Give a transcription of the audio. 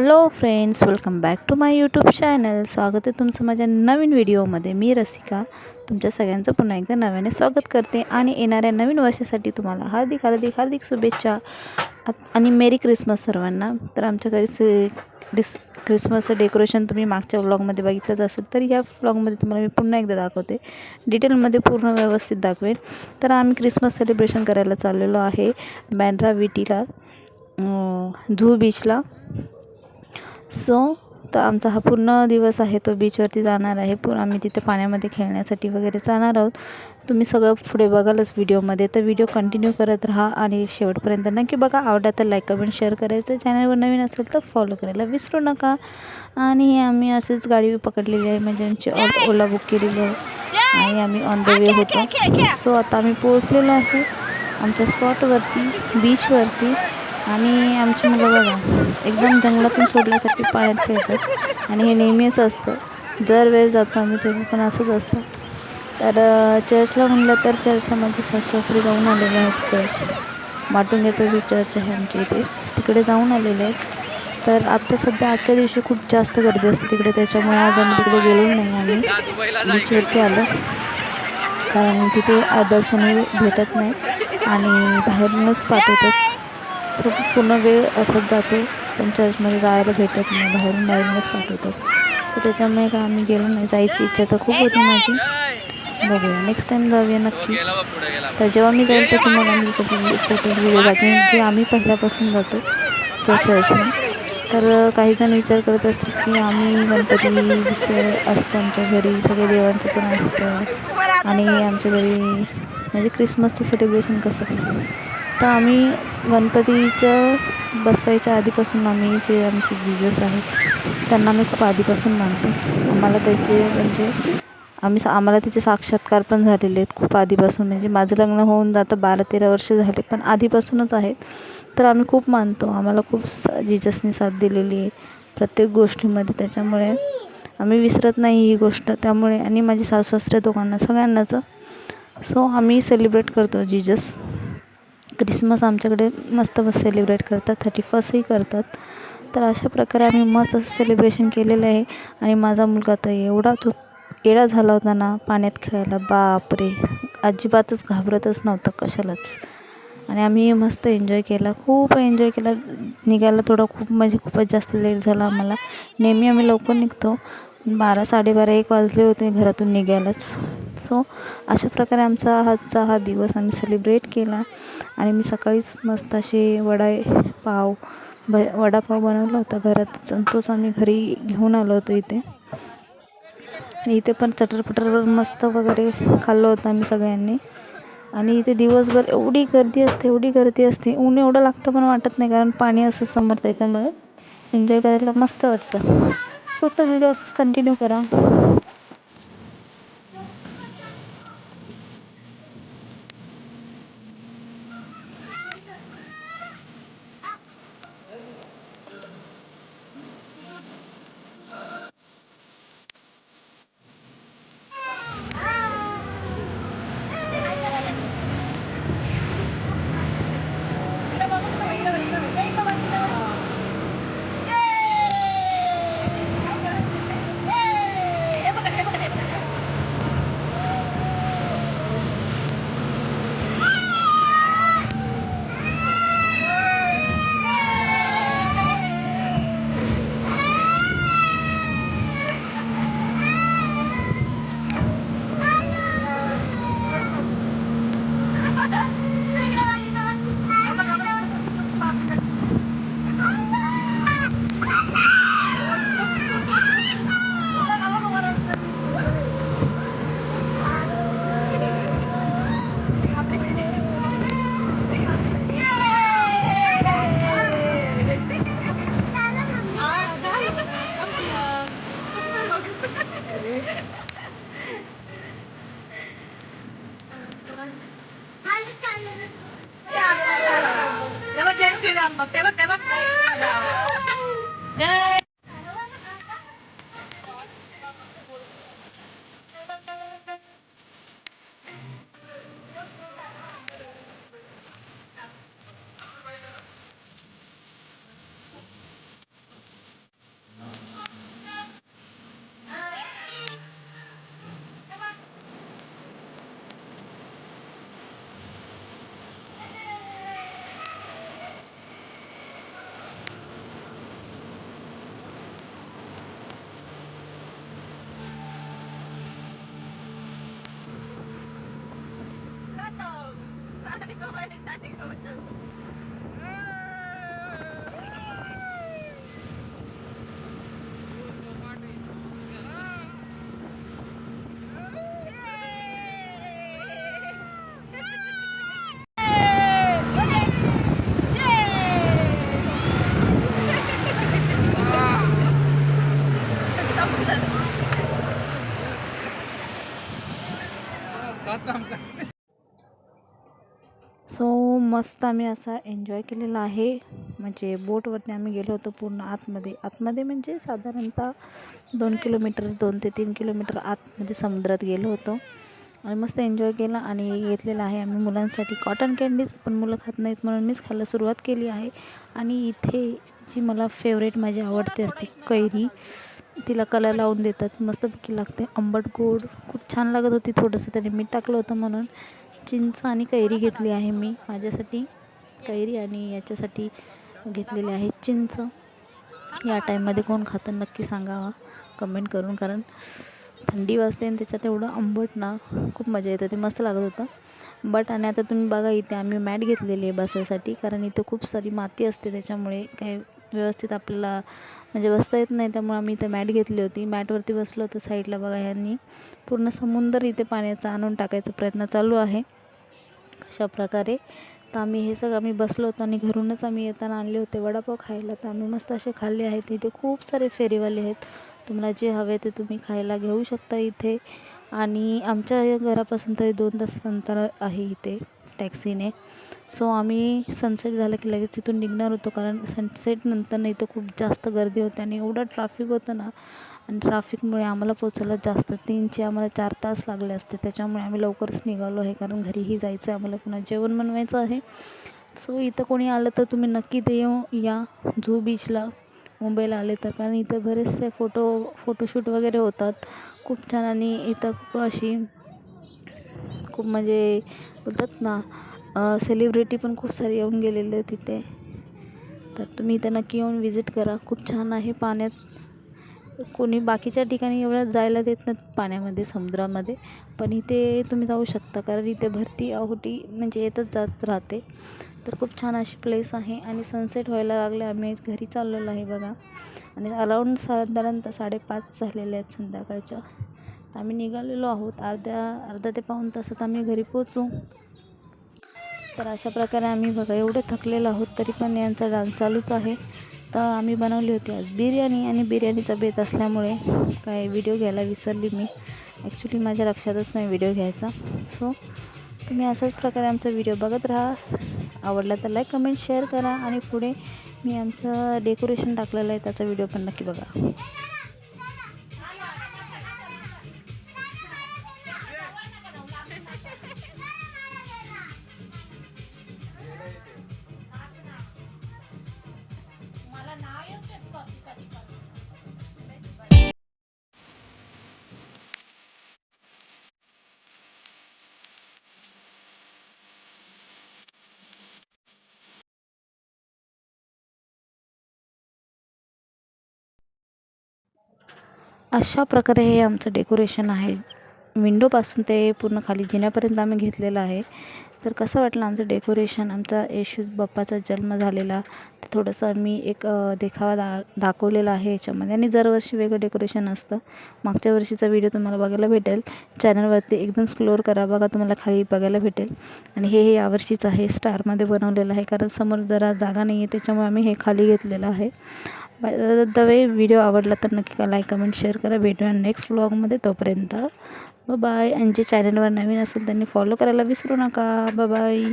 Hello friends welcome back to my YouTube channel स्वागत आहे तुमचं माझ्या नवीन व्हिडिओमध्ये मी रसिका. तुमच्या सगळ्यांचं पुन्हा एकदा नव्याने स्वागत करते आणि येणाऱ्या नवीन वर्षासाठी तुम्हाला हार्दिक हार्दिक हार्दिक शुभेच्छा आणि मेरी क्रिसमस सर्वांना. तर आमच्या घरी डिस क्रिसमसचं डेकोरेशन तुम्ही मागच्या व्लॉगमध्ये बघितलंच असेल तर या व्लॉगमध्ये तुम्हाला मी पुन्हा एकदा दाखवते. डिटेलमध्ये पूर्ण व्यवस्थित दाखवेन. तर आम्ही क्रिसमस सेलिब्रेशन करायला चाललेलो आहे. बँड्रा विटीला झू बीचला सो तर आमचा हा पूर्ण दिवस आहे तो बीचवरती जाणार आहे. पूर्ण आम्ही तिथे पाण्यामध्ये खेळण्यासाठी वगैरे जाणार आहोत. तुम्ही सगळं पुढे बघालच व्हिडिओमध्ये. तर व्हिडिओ कंटिन्यू करत राहा आणि शेवटपर्यंत नक्की बघा. आवडा तर लाईक कमेंट शेअर करायचं चॅनलवर नवीन असेल तर फॉलो करायला विसरू नका. आणि आम्ही असेच गाडी पकडलेली आहे. म्हणजे आमची ओला बुक केलेली आहे. आणि आम्ही ऑन द वे होतो. सो आता आम्ही पोहोचलेलो आहे आमच्या स्पॉटवरती बीचवरती आणि आमची मुलं बघा एकदम जंगलातून सोडल्यासारखी पाण्यात खेळतात. आणि हे नेहमीच असतं. जर वेळ जातो आम्ही तेव्हा पण असंच असतं. तर चर्चला म्हणलं तर चर्चला माझे सासू सासरे जाऊन आलेले आहेत चर्च माटुंग्याचं जो चर्च आहे आमच्या इथे. तिकडे जाऊन आलेले आहेत. तर आत्ता सध्या आजच्या दिवशी खूप जास्त गर्दी असते तिकडे. त्याच्यामुळे आज आम्ही तिकडे गेलो नाही आम्ही. बीचवरती आलो. कारण तिथे दर्शनही भेटत नाही. आणि बाहेरूनच पाठवतात. सो पूर्ण वेळ असंच जातो. पण चर्चमध्ये जायला भेटत नाही. बाहेरून बाहेरूनच पाठवतात. सो त्याच्यामुळे काय आम्ही गेलो नाही. जायची इच्छा तर खूप होती माझी. बघूया. नेक्स्ट टाईम जाऊया नक्की. तर जेव्हा मी जाईल तर तुम्हाला आम्ही फोटो व्हिडिओ दाखवेन. जे आम्ही पहिल्यापासून जातो त्या चर्चला तर काही जण विचार करत असतील की आम्ही गणपती विषय असतं. आमच्या घरी सगळे देवांचं पण असतं. आणि आमच्या घरी म्हणजे क्रिसमसचं सेलिब्रेशन कसं तर आम्ही गणपतीचं बसवायच्या आधीपासून आम्ही जे आमचे जीजस आहेत त्यांना आम्ही खूप आधीपासून मानतो. आम्हाला त्याचे म्हणजे आम्ही आम्हाला त्याचे साक्षात्कार पण झालेले आहेत खूप आधीपासून. म्हणजे माझं लग्न होऊन जातं बारा तेरा वर्ष झाले पण आधीपासूनच आहेत. तर आम्ही खूप मानतो. आम्हाला खूप सा जिजसनी साथ दिलेली आहे प्रत्येक गोष्टीमध्ये. त्याच्यामुळे आम्ही विसरत नाही ही गोष्ट. त्यामुळे आणि माझे सासू सासरे दोघांना सगळ्यांनाच. सो आम्ही सेलिब्रेट करतो जीजस. क्रिसमस आमच्याकडे मस्त मस्त सेलिब्रेट करतात. थर्टी फर्स्टही करतात. तर अशा प्रकारे आम्ही मस्त असं सेलिब्रेशन केलेलं आहे. आणि माझा मुलगा तर एवढा तो येडा झाला होता ना पाण्यात खेळायला. बापरे! अजिबातच घाबरतच नव्हता कशालाच. आणि आम्ही मस्त एन्जॉय केला. खूप एन्जॉय केला. निघायला थोडा खूप म्हणजे खूपच जास्त लेट झाला आम्हाला. नेहमी आम्ही लवकर निघतो. बारा साडेबारा एक वाजले होते घरातून निघायलाच. सो अशा प्रकारे आमचा आजचा हा दिवस आम्ही सेलिब्रेट केला. आणि मी सकाळीच मस्त असे वडा पाव भ वडापाव बनवला होता घरातच. आणि तोच आम्ही घरी घेऊन आलो होतो इथे. आणि इथे पण चटरपटरवर मस्त वगैरे खाल्लं होतं आम्ही सगळ्यांनी. आणि इथे दिवसभर एवढी गर्दी असते एवढी गर्दी असते. ऊन एवढं लागतं पण वाटत नाही कारण पाणी असं समोर त्याच्यामुळे एन्जॉय करायला मस्त वाटतं. सो तर व्हिडिओ असंच कंटिन्यू करा. मस्त आम्ही असा एन्जॉय केलेला आहे. म्हणजे बोटवरती आम्ही गेलो होतो पूर्ण आतमध्ये. आतमध्ये म्हणजे साधारणतः दोन किलोमीटर दोन ते तीन किलोमीटर आतमध्ये समुद्रात गेलो होतो. आणि मस्त एन्जॉय केला आणि घेतलेला आहे आम्ही मुलांसाठी कॉटन कँडीज पण मुलं खात नाहीत म्हणून मीच खायला सुरुवात केली आहे. आणि इथे जी मला फेवरेट माझी आवडते असते कैरी तिला कलर लावून देतात. मस्तपैकी लागते. आंबट गोड. खूप छान लागत होती थोडंसं त्याने मीठ टाकलं होतं म्हणून. चिंच आणि कैरी घेतली आहे मी. माझ्यासाठी कैरी आणि याच्यासाठी घेतलेली आहे चिंच. या टाईममध्ये कोण खातं नक्की सांगावा. कमेंट करून. कारण थंडी वाजते आणि त्याच्यात एवढं आंबट ना खूप मजा येत. होती मस्त लागत होतं. बट आणि आता तुम्ही बघा इथे आम्ही मॅट घेतलेली आहे बसायसाठी. कारण इथे खूप सारी माती असते त्याच्यामुळे काही व्यवस्थित आपल्याला म्हणजे बसता येत नाही त्यामुळे आम्ही इथे मॅट घेतली होती. मॅटवरती बसलो होतो साईडला बघा ह्यांनी पूर्ण समुद्र इथे पाण्याचा आणून टाकायचा प्रयत्न चालू आहे अशा प्रकारे. तर आम्ही हे सगळं आम्ही बसलो होतो आणि घरूनच आम्ही येताना आणले होते वडापाव खायला. तर आम्ही मस्त असे खाल्ले आहेत. इथे खूप सारे फेरीवाले आहेत. तुम्हाला जे हवे ते तुम्ही खायला घेऊ शकता इथे. आणि आमच्या घरापासून तरी दोन तास अंतर आहे इथे. टॅक्सीने. सो आम्ही सनसेट झालं की लगेच तिथून निघणार होतो. कारण सनसेट नंतर नाही तर खूप जास्त गर्दी होते आणि एवढं ट्राफिक होतं ना आणि ट्राफिकमुळे आम्हाला पोचायला जास्त तीनचे आम्हाला चार तास लागले असते. त्याच्यामुळे आम्ही लवकरच निघालो आहे. कारण घरीही जायचं आहे. आम्हाला पुन्हा जेवण बनवायचं आहे. सो इथं कोणी आलं तर तुम्ही नक्की ते येऊ या. झू बीचला मुंबईला आले तर. कारण इथं बरेचसे फोटो फोटोशूट वगैरे होतात. खूप छान. आणि इथं खूप अशी खूप म्हणजे बोलतात ना सेलिब्रिटी पण खूप सारे येऊन गेलेले आहेत तिथे. तर तुम्ही इथं नक्की येऊन विजिट करा. खूप छान आहे पाण्यात. कोणी बाकीच्या ठिकाणी एवढं जायला देत नाहीत पाण्यामध्ये समुद्रामध्ये. पण इथे तुम्ही जाऊ शकता. कारण इथे भरती ओहोटी म्हणजे येतच जात राहते. तर खूप छान अशी प्लेस आहे आणि सनसेट व्हायला लागले. आम्ही घरी चाललेलो आहे बघा. आणि अराऊंड साधारणतः साडेपाच झालेले आहेत संध्याकाळच्या. तर आम्ही निघालेलो आहोत. अर्ध्या अर्धा ते पाऊण तासात आम्ही घरी पोचू तर अशा प्रकारे आम्ही बघा एवढे थकलेलो आहोत तरी पण यांचा डान्स चालूच आहे. तर आम्ही बनवली होती आज बिर्याणी आणि बिर्याणीचा बेत असल्यामुळे काय व्हिडिओ घ्यायला विसरली मी. ॲक्च्युली माझ्या लक्षातच नाही व्हिडिओ घ्यायचा. सो तुम्ही अशाच प्रकारे आमचा व्हिडिओ बघत राहा. आवडला तर लाईक कमेंट शेअर करा आणि पुढे मी आमचं डेकोरेशन टाकलेलं आहे त्याचा व्हिडिओ पण नक्की बघा. अशा प्रकारे हे आमचं डेकोरेशन आहे. विंडोपासून ते पूर्ण खाली जिन्यापर्यंत आम्ही घेतलेलं आहे. तर कसं वाटलं आमचं डेकोरेशन आमचा येशू बाप्पाचा जन्म झालेला. ते थोडंसं आम्ही एक देखावा दा दाखवलेला आहे याच्यामध्ये. आणि दरवर्षी वेगळं डेकोरेशन असतं. मागच्या वर्षीचा व्हिडिओ तुम्हाला बघायला भेटेल. चॅनलवरती एकदम स्क्लोअर करा. बघा तुम्हाला खाली बघायला भेटेल. आणि हे हे यावर्षीचं आहे. स्टारमध्ये बनवलेलं आहे. कारण समोर जरा जागा नाही आहे त्याच्यामुळे आम्ही हे खाली घेतलेलं आहे. द वे व्हिडिओ आवडला तर नक्की लाईक कमेंट शेअर करा. भेटूया नेक्स्ट व्लॉगमध्ये तोपर्यंत. बाय आणि जे चॅनलवर नवीन असेल त्यांनी फॉलो करायला विसरू नका. बाय